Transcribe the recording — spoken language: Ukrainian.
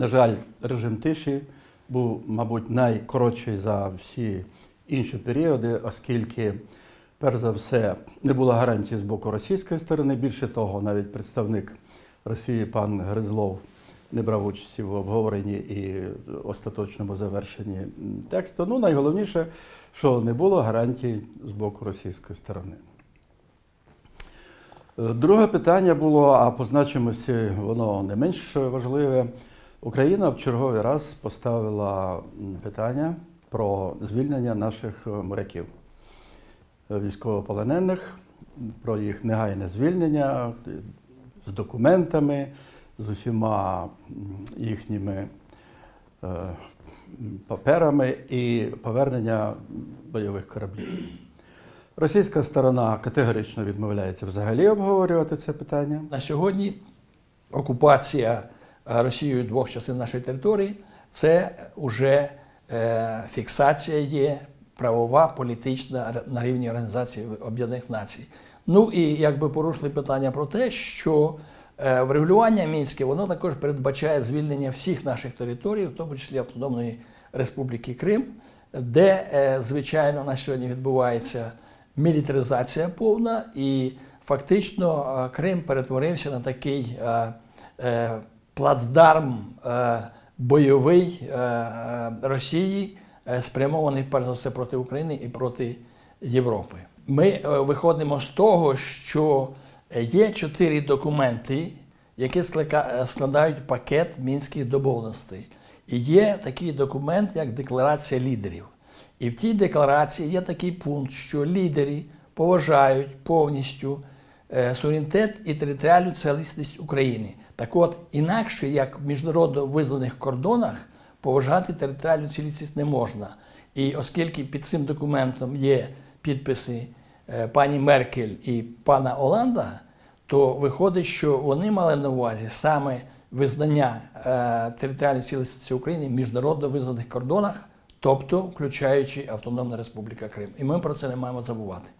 На жаль, режим тиші був, мабуть, найкоротший за всі інші періоди, оскільки, перш за все, не було гарантії з боку російської сторони. Більше того, навіть представник Росії пан Гризлов не брав участі в обговоренні і остаточному завершенні тексту. Ну, найголовніше, що не було гарантій з боку російської сторони. Друге питання було, а по значимості воно не менш важливе. Україна в черговий раз поставила питання про звільнення наших е, моряків, е, військовополонених, про їх негайне звільнення е, з документами, з усіма їхніми паперами і повернення бойових кораблів. Російська сторона категорично відмовляється взагалі обговорювати це питання. На сьогодні окупація Росією двох частин нашої території це вже е, фіксація є правова, політична на рівні Організації Об'єднаних Націй. Ну і якби порушили питання про те, що е, врегулювання мінське воно також передбачає звільнення всіх наших територій, в тому числі Автономної Республіки Крим, де, е, звичайно, на сьогодні відбувається мілітаризація повна, і фактично Крим перетворився на такий плацдарм е, бойовий е, е, Росії, спрямований перш за все проти України і проти Європи. Ми виходимо з того, що є чотири документи, які складають пакет мінських домовленостей. І є такий документ, як Декларація лідерів. І в тій декларації є такий пункт, що лідери поважають повністю суверенітет і територіальну цілісність України. Так от, інакше, як в міжнародно визнаних кордонах, поважати територіальну цілісність не можна. І оскільки під цим документом є підписи е, пані Меркель і пана Оланда, то виходить, що вони мали на увазі саме визнання е, територіальної цілісності України в міжнародно визнаних кордонах, тобто включаючи Автономна Республіка Крим. І ми про це не маємо забувати.